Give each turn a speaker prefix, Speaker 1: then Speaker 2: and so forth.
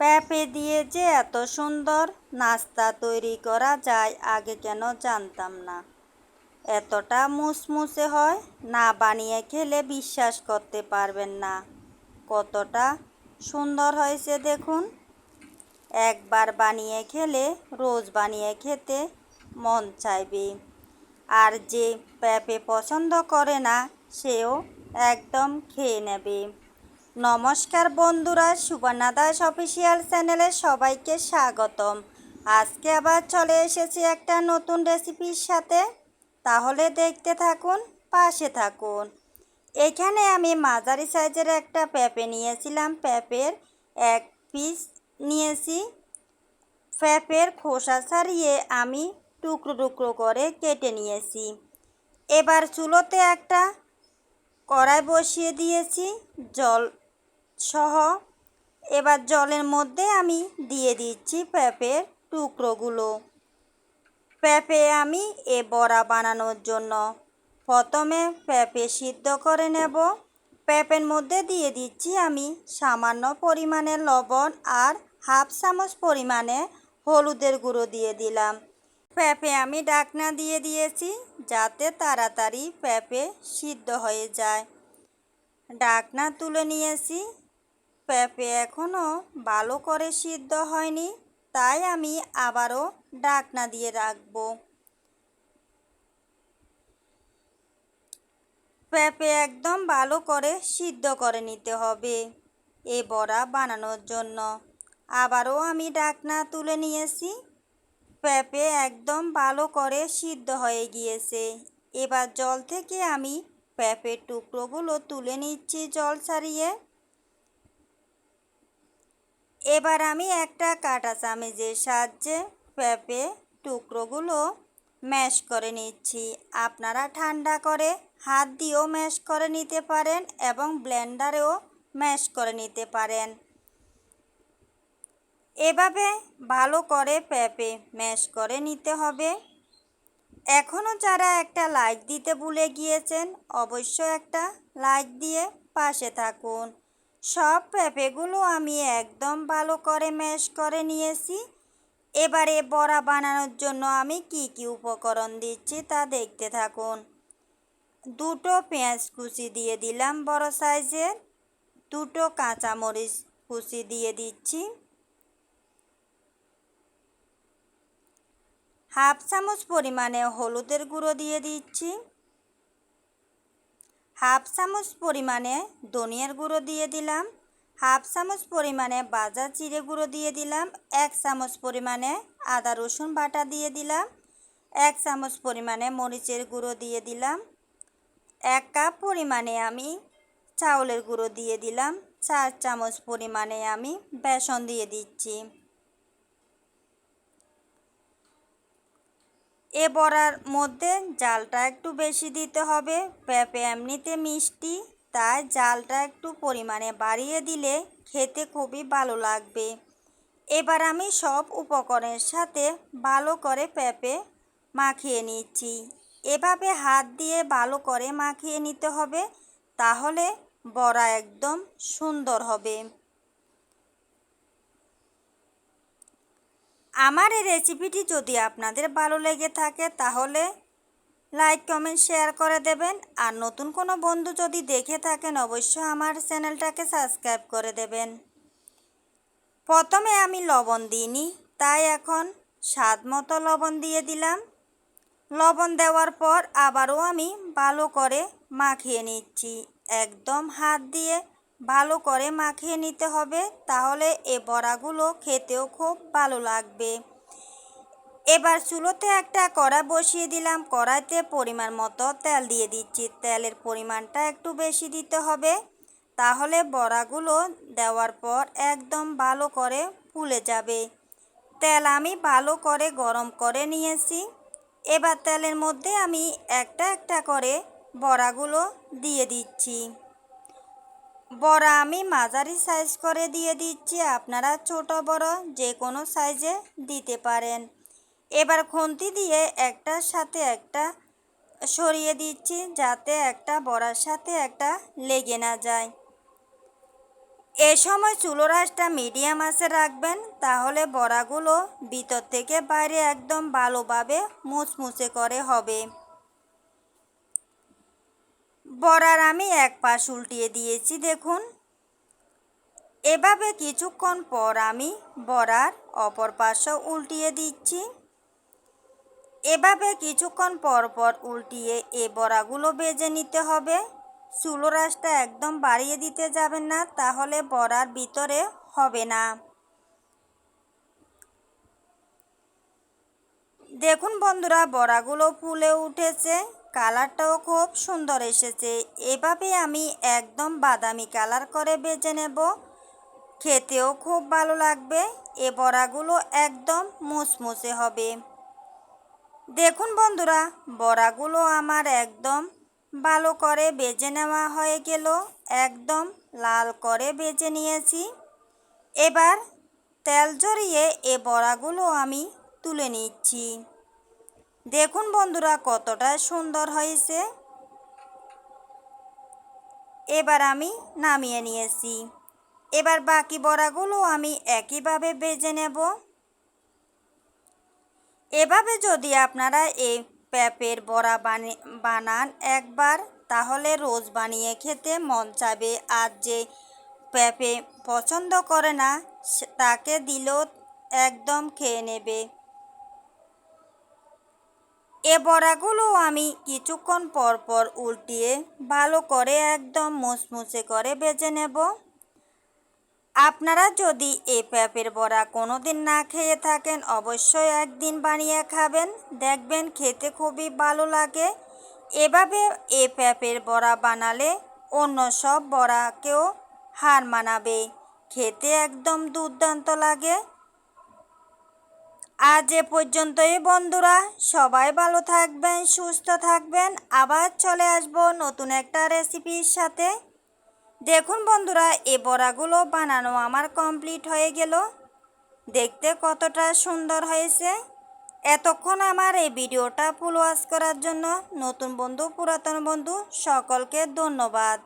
Speaker 1: পেঁপে দিয়ে যে এত সুন্দর নাস্তা তৈরি করা যায়, আগে কেন জানতাম না। এতটা মুসমুসে হয়, না বানিয়ে খেলে বিশ্বাস করতে পারবেন না। কতটা সুন্দর হয়েছে দেখুন। একবার বানিয়ে খেলে, রোজ বানিয়ে খেতে মন চাইবে। আর যে পেঁপে পছন্দ করে না, সেও একদম খেয়ে নেবে। নমস্কার বন্ধুরা, সুবর্ণা দাস অফিসিয়াল চ্যানেলে সবাইকে স্বাগতম। আজকে আবার চলে এসেছি একটা নতুন রেসিপির সাথে। তাহলে দেখতে থাকুন, পাশে থাকুন। এখানে আমি মাঝারি সাইজের একটা পেঁপে নিয়েছিলাম। পেঁপের এক পিস নিয়েছি। পেঁপের খোসা ছাড়িয়ে আমি টুকরো টুকরো করে কেটে নিয়েছি। এবার চুলোতে একটা কড়াই বসিয়ে দিয়েছি। জল সহ এবার জলের মধ্যে আমি দিয়ে দিচ্ছি পেঁপের টুকরোগুলো। পেঁপে আমি এ বড়া বানানোর জন্য প্রথমে পেঁপে সিদ্ধ করে নেব। পেঁপের মধ্যে দিয়ে দিচ্ছি আমি সামান্য পরিমাণে লবণ আর হাফ চামচ পরিমাণে হলুদের গুঁড়ো দিয়ে দিলাম। পেঁপে আমি ডাকনা দিয়ে দিয়েছি যাতে তাড়াতাড়ি পেঁপে সিদ্ধ হয়ে যায়। ডাকনা তুলে নিয়েছি পেঁপে এখনও ভালো করে সিদ্ধ হয়নি, তাই আমি আবারও ডাকনা দিয়ে রাখব। পেঁপে একদম ভালো করে সিদ্ধ করে নিতে হবে এ বড়া বানানোর জন্য। আবারও আমি ডাকনা তুলে নিয়েছি। পেঁপে একদম ভালো করে সিদ্ধ হয়ে গিয়েছে। এবার জল থেকে আমি পেঁপের টুকরোগুলো তুলে নিচ্ছি জল ছাড়িয়ে। এবার আমি একটা কাঁটা চামচের সাহায্যে পেঁপে টুকরোগুলো ম্যাশ করে নিচ্ছি। আপনারা ঠান্ডা করে হাত দিয়েও ম্যাশ করে নিতে পারেন এবং ব্লেন্ডারেও ম্যাশ করে নিতে পারেন। এভাবে ভালো করে পেঁপে ম্যাশ করে নিতে হবে। এখনও যারা একটা লাইক দিতে ভুলে গিয়েছেন অবশ্য একটা লাইক দিয়ে পাশে থাকুন। সব পেঁপেগুলো আমি একদম ভালো করে ম্যাশ করে নিয়েছি। এবারে বড়া বানানোর জন্য আমি কি কি উপকরণ দিচ্ছি তা দেখতে থাকুন। দুটো পেঁয়াজ কুচি দিয়ে দিলাম বড় সাইজের। দুটো কাঁচামরিচ কুচি দিয়ে দিচ্ছি। হাফ চামচ পরিমাণে হলুদের গুঁড়ো দিয়ে দিচ্ছি। হাফ চামচ পরিমাণে ধনিয়ার গুঁড়ো দিয়ে দিলাম। হাফ চামচ পরিমাণে বাজা চিড়ে গুঁড়ো দিয়ে দিলাম। এক চামচ পরিমাণে আদা রসুন বাটা দিয়ে দিলাম। এক চামচ পরিমাণে মরিচের গুঁড়ো দিয়ে দিলাম। এক কাপ পরিমাণে আমি চাউলের গুঁড়ো দিয়ে দিলাম। চার চামচ পরিমাণে আমি বেসন দিয়ে দিচ্ছি। এ বড়ার মধ্যে জালটা একটু বেশি দিতে হবে। পেঁপে এমনিতে মিষ্টি, তাই জালটা একটু পরিমাণে বাড়িয়ে দিলে খেতে খুবই ভালো লাগবে। এবার আমি সব উপকরণের সাথে ভালো করে পেঁপে মাখিয়ে নিচ্ছি। এভাবে হাত দিয়ে ভালো করে মাখিয়ে নিতে হবে, তাহলে বড়া একদম সুন্দর হবে। আমার এই রেসিপিটি যদি আপনাদের ভালো লেগে থাকে, তাহলে লাইক কমেন্ট শেয়ার করে দেবেন। আর নতুন কোনো বন্ধু যদি দেখে থাকেন, অবশ্যই আমার চ্যানেলটাকে সাবস্ক্রাইব করে দেবেন। প্রথমে আমি লবণ দিইনি, তাই এখন স্বাদ মতো লবণ দিয়ে দিলাম। লবণ দেওয়ার পর আবারও আমি ভালো করে মাখিয়ে নিচ্ছি। একদম হাত দিয়ে ভালো করে মাখিয়ে নিতে হবে, তাহলে এ বড়াগুলো খেতেও খুব ভালো লাগবে। এবার চুলোতে একটা কড়া বসিয়ে দিলাম। কড়াইতে পরিমাণ মতো তেল দিয়ে দিচ্ছি। তেলের পরিমাণটা একটু বেশি দিতে হবে। তাহলে বড়াগুলো দেওয়ার পর একদম ভালো করে ফুলে যাবে। তেল আমি ভালো করে গরম করে নিয়েছি। এবার তেলের মধ্যে আমি একটা একটা করে বড়াগুলো দিয়ে দিচ্ছি। বড়া আমি মাঝারি সাইজ করে দিয়ে দিচ্ছি। আপনারা ছোট, বড় যে কোনো সাইজে দিতে পারেন। এবার খুন্তি দিয়ে একটার সাথে একটা সরিয়ে দিচ্ছি যাতে একটা বড়ার সাথে একটা লেগে না যায়। এ সময় চুলো রাসটা মিডিয়াম আছে রাখবেন, তাহলে বড়াগুলো ভিতর থেকে বাইরে একদম ভালোভাবে মুচমুচে করে হবে। বড়ার আমি এক পাশ উল্টিয়ে দিয়েছি, দেখুন। এভাবে কিছুক্ষণ পর আমি বড়ার অপর পাশও উল্টিয়ে দিচ্ছি। এভাবে কিছুক্ষণ পর পর উল্টিয়ে এ বড়াগুলো বেজে নিতে হবে। চুলো রাসটা একদম বাড়িয়ে দিতে যাবেন না, তাহলে বড়ার ভিতরে হবে না। দেখুন বন্ধুরা বড়াগুলো ফুলে উঠেছে। কালারটাও খুব সুন্দর এসেছে। এভাবে আমি একদম বাদামি কালার করে বেজে নেব। খেতেও খুব ভালো লাগবে। এ বড়াগুলো একদম মুচমুচে হবে। দেখুন বন্ধুরা, বড়াগুলো আমার একদম ভালো করে বেজে নেওয়া হয়ে গেল। একদম লাল করে বেজে নিয়েছি। এবার তেল জড়িয়ে এ বড়াগুলো আমি তুলে নিচ্ছি। দেখুন বন্ধুরা কতটা সুন্দর হয়েছে। এবার আমি নামিয়ে নিয়েছি। এবার বাকি বড়াগুলো আমি একইভাবে বেজে নেব। এভাবে যদি আপনারা এই পেঁপের বড়া বানান একবার, তাহলে রোজ বানিয়ে খেতে মন চাবে আর যে পেঁপে পছন্দ করে না তাকে দিলেও একদম খেয়ে নেবে। এ বড়াগুলো আমি কিছুক্ষণ পর পর উল্টিয়ে ভালো করে একদম মুচমুচে করে বেজে নেব। আপনারা যদি এই প্যাপের বড়া কোনো দিন না খেয়ে থাকেন, অবশ্যই একদিন বানিয়ে খাবেন। দেখবেন খেতে খুবই ভালো লাগে। এভাবে এ প্যাপের বড়া বানালে অন্য সব বড়াকেও হার মানাবে। খেতে একদম দুর্দান্ত লাগে। আজ এ পর্যন্তই, বন্ধুরা। সবাই ভালো থাকবেন, সুস্থ থাকবেন। আবার চলে আসব নতুন একটা রেসিপির সাথে। দেখুন বন্ধুরা, এ বড়াগুলো বানানো আমার কমপ্লিট হয়ে গেল। দেখতে কতটা সুন্দর হয়েছে। এতক্ষণ আমার এই ভিডিওটা ফুল ওয়াশ করার জন্য নতুন বন্ধু, পুরাতন বন্ধু, সকলকে ধন্যবাদ।